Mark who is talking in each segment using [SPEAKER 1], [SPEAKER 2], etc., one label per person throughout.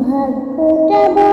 [SPEAKER 1] ভাগ্যটা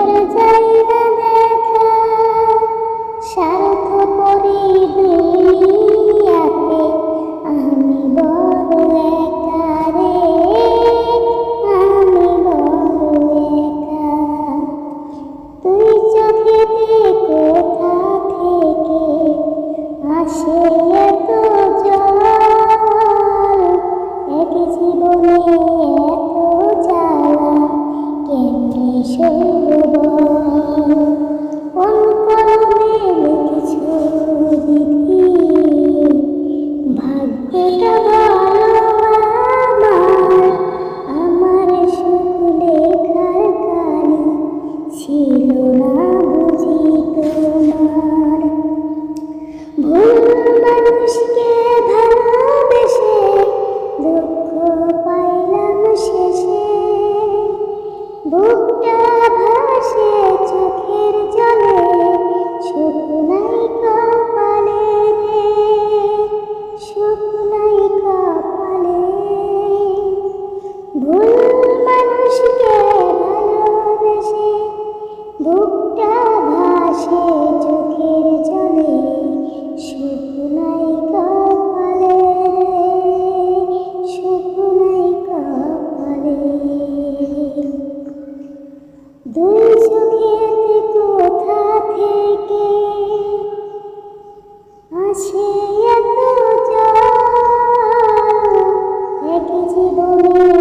[SPEAKER 1] ভিতর যায় না দেখা স্বার্থ পরি আমি বড় একা রে, আমি বড় একা তুই চোখেতে কোথা থেকে আসে এত জল? এক জীবনে সইব কোন কলমে আমার আমার সুখ লেখার ছিল না বুঝি ভুল মানুষকে ভালোবেসে দুঃখ পাইলাম শেষে। বুকটা বুকটা ভাসে চোখের জলে শুকনাই কপালে শুকনাই কপালে দুই চোখেতে কোথা থেকে আসে এত জল? জীবনে